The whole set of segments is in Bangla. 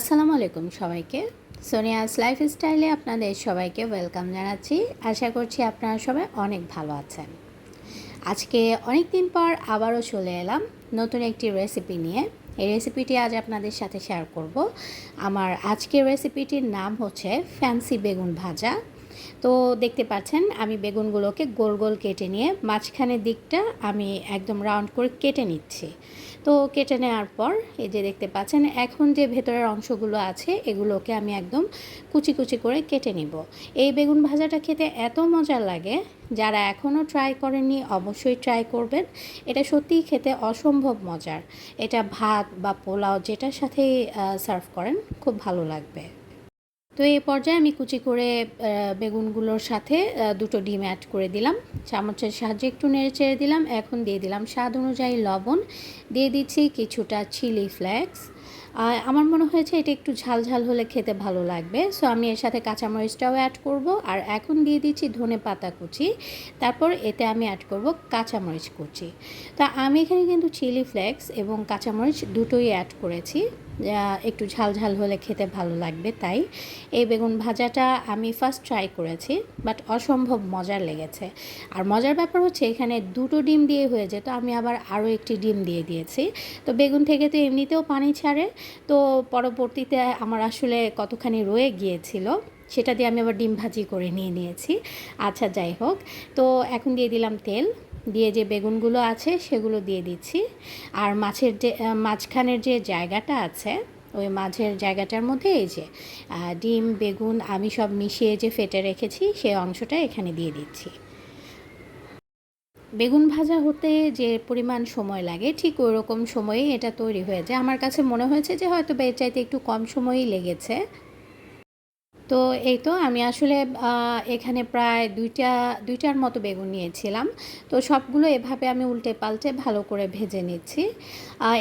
আসসালামু আলাইকুম সবাইকে। সোনিয়াস লাইফস্টাইলে আপনাদের সবাইকে ওয়েলকাম জানাচ্ছি। আশা করছি আপনারা সবাই অনেক ভালো আছেন। আজকে অনেক দিন পর আবারও চলে এলাম নতুন একটি রেসিপি নিয়ে। এই রেসিপিটি আজ আপনাদের সাথে শেয়ার করব। আমার আজকের রেসিপিটির নাম হচ্ছে ফ্যান্সি বেগুন ভাজা। তো দেখতে পাচ্ছেন, আমি বেগুনগুলোকে গোল গোল কেটে নিয়ে মাঝখানের দিকটা আমি একদম রাউন্ড করে কেটে নিচ্ছি। তো কেটে নেওয়ার পর এই যে দেখতে পাচ্ছেন, এখন যে ভেতরের অংশগুলো আছে, এগুলোকে আমি একদম কুচি কুচি করে কেটে নিব। এই বেগুন ভাজাটা খেতে এত মজা লাগে, যারা এখনও ট্রাই করেননি অবশ্যই ট্রাই করবেন। এটা সত্যিই খেতে অসম্ভব মজার। এটা ভাত বা পোলাও যেটার সাথেই সার্ভ করেন, খুব ভালো লাগবে। তো এই পর্যায়ে আমি কুচি করে বেগুনগুলোর সাথে দুটো ডিম অ্যাড করে দিলাম। চামচের সাহায্যে একটু নেড়ে চেড়ে দিলাম। এখন দিয়ে দিলাম স্বাদ অনুযায়ী লবণ। দিয়ে দিচ্ছি কিছুটা চিলি ফ্লেক্স আমার মনে হয়েছে এটা একটু ঝাল ঝাল হলে খেতে ভালো লাগবে। সো আমি এর সাথে কাঁচামরিচটাও অ্যাড করব। আর এখন দিয়ে দিচ্ছি ধনে পাতা কুচি। তারপর এতে আমি অ্যাড করব কাঁচামরিচ কুচি। তা আমি এখানে কিন্তু চিলি ফ্লেক্স এবং কাঁচামরিচ দুটোই অ্যাড করেছি। একটু ঝাল ঝাল হলে খেতে ভালো লাগবে, তাই। এই বেগুন ভাজাটা আমি ফার্স্ট ট্রাই করেছি বাট অসম্ভব মজার লেগেছে। আর মজার ব্যাপার হচ্ছে এখানে দুটো ডিম দিয়ে হয়ে যেত, আমি আবার আরও একটি ডিম দিয়ে দিয়েছি। তো বেগুন থেকে তো এমনিতেও পানি ছাড়ে, তো পরবর্তীতে আমার আসলে কতখানি রয়ে গিয়েছিল, সেটা দিয়ে আমি আবার ডিম ভাজি করে নিয়ে নিয়েছি। আচ্ছা যাই হোক, তো এখন দিয়ে দিলাম তেল। দিয়ে যে বেগুনগুলো আছে সেগুলো দিয়ে দিচ্ছি। আর মাছের যে মাঝখানের যে জায়গাটা আছে, ওই মাঝের জায়গাটার মধ্যে এই যে ডিম, বেগুন, আমি সব মিশিয়ে যে ফেটে রেখেছি, সেই অংশটা এখানে দিয়ে দিচ্ছি। বেগুন ভাজা হতে যে পরিমাণ সময় লাগে, ঠিক ওই রকম সময়েই এটা তৈরি হয়ে যায়। আমার কাছে মনে হয়েছে যে হয়তো এর চাইতে একটু কম সময়ই লেগেছে। তো এই তো আমি আসলে এখানে প্রায় দুইটা, দুইটার মতো বেগুন নিয়েছিলাম। তো সবগুলো এভাবে আমি উল্টে পাল্টে ভালো করে ভেজে নিচ্ছি।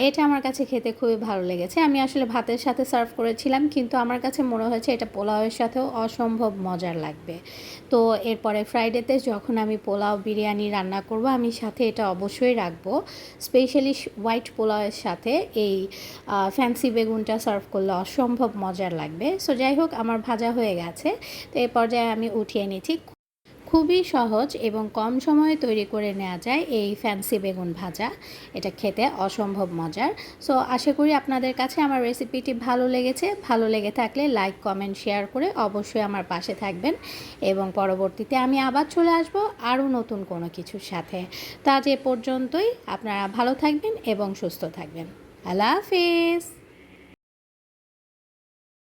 এটা আমার কাছে খেতে খুবই ভালো লেগেছে। আমি আসলে ভাতের সাথে সার্ভ করেছিলাম, কিন্তু আমার কাছে মনে হয়েছে এটা পোলাওয়ের সাথেও অসম্ভব মজার লাগবে। তো এরপরে ফ্রাইডেতে যখন আমি পোলাও বিরিয়ানি রান্না করব, আমি সাথে এটা অবশ্যই রাখব। স্পেশালি হোয়াইট পোলাওয়ের সাথে এই ফ্যান্সি বেগুনটা সার্ভ করলে অসম্ভব মজার লাগবে। সো যাই হোক, আমার ভাজা হয়ে গেছে। তো এই পর্যায়ে আমি উঠিয়ে নিয়েছি খুবই সহজ এবং কম সময়ে তৈরি করে নেওয়া যায় এই ফ্যান্সি বেগুন ভাজা। এটা খেতে অসম্ভব মজার। সো আশা করি আপনাদের কাছে আমার রেসিপিটি ভালো লেগেছে। ভালো লেগে থাকলে লাইক, কমেন্ট, শেয়ার করে অবশ্যই আমার পাশে থাকবেন। এবং পরবর্তীতে আমি আবার চলে আসব আরও নতুন কোনো কিছুর সাথে। তা যে পর্যন্তই। আপনারা ভালো থাকবেন এবং সুস্থ থাকবেন। আল্লাহ হাফিজ।